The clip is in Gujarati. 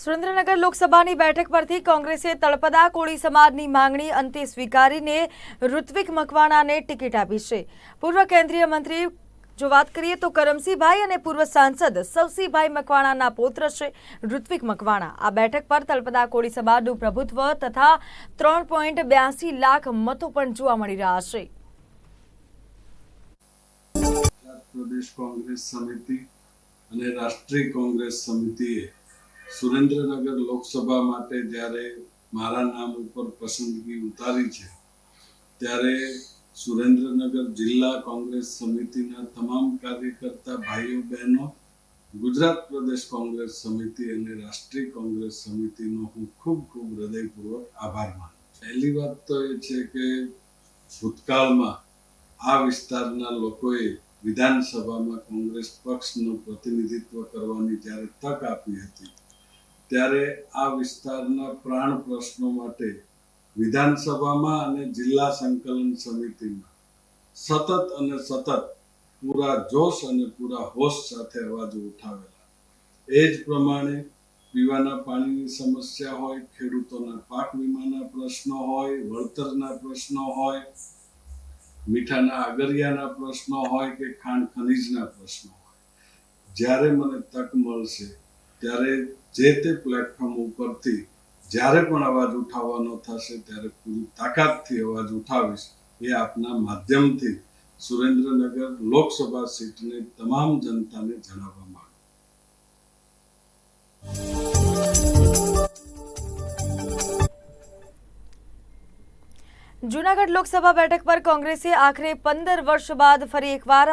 સુરેન્દ્રનગર લોકસભાની બેઠક પરથી કોંગ્રેસે તળપદા કોળી સમાજની માંગણી અંતે સ્વીકારીને ઋત્વિક મકવાણાને ટિકિટ આપી છે. પૂર્વ કેન્દ્રીય મંત્રી, જો વાત કરીએ તો કરમસિંહભાઈ અને પૂર્વ સાંસદ સવસીભાઈ મકવાણાના પૌત્ર છે, ઋત્વિક મકવાણા. આ બેઠક પર તળપદા કોળી સમાજનું પ્રભુત્વ તથા ત્રણ પોઈન્ટ બ્યાસી લાખ મતો પણ જોવા મળી રહ્યા છે. અને રાષ્ટ્રીય કોંગ્રેસ સમિતિએ સુરેન્દ્રનગર લોકસભા માટે જ્યારે મારા નામ ઉપર પસંદગી ઉતારી છે, ત્યારે સુરેન્દ્રનગર જિલ્લા કોંગ્રેસ સમિતિના તમામ કાર્યકર્તા ભાઈઓ, બહેનો, ગુજરાત પ્રદેશ કોંગ્રેસ સમિતિ અને રાષ્ટ્રીય કોંગ્રેસ સમિતિનો હું ખૂબ ખૂબ હૃદયપૂર્વક આભાર માનું પહેલી વાત તો એ છે કે ભૂતકાળમાં આ વિસ્તારના લોકોએ વિધાનસભામાં કોંગ્રેસ પક્ષનું પ્રતિનિધિત્વ કરવાની જ્યારે તક આપી હતી ત્યારે આ વિસ્તારના પ્રાણ પ્રશ્નો માટે વિધાનસભામાં અને જિલ્લા સંકલન સમિતિમાં સતત અને સતત પૂરા જોશ અને પૂરા હોશ સાથે અવાજો ઉઠાવેલા. એ જ પ્રમાણે પીવાના પાણીની સમસ્યા હોય, ખેડૂતોના પાક વીમાના પ્રશ્નો હોય, વળતરના પ્રશ્નો હોય, મીઠાના આગરિયાના પ્રશ્નો હોય કે ખાંડ ખનીજના પ્રશ્નો હોય. જ્યારે મને તક મળશે ત્યારે જે તે પ્લેટફોર્મ ઉપરથી જ્યારે પણ અવાજ ઉઠાવવાનો થશે, ત્યારે પૂરી તાકાતથી અવાજ ઉઠાવીશ. એ આપના માધ્યમથી સુરેન્દ્રનગર લોકસભા સીટને તમામ જનતાને જણાવવા માંગુ જુનાગઢ લોકસભા બેઠક પર કોંગ્રેસે આખરે પંદર વર્ષ બાદ ફરી એકવાર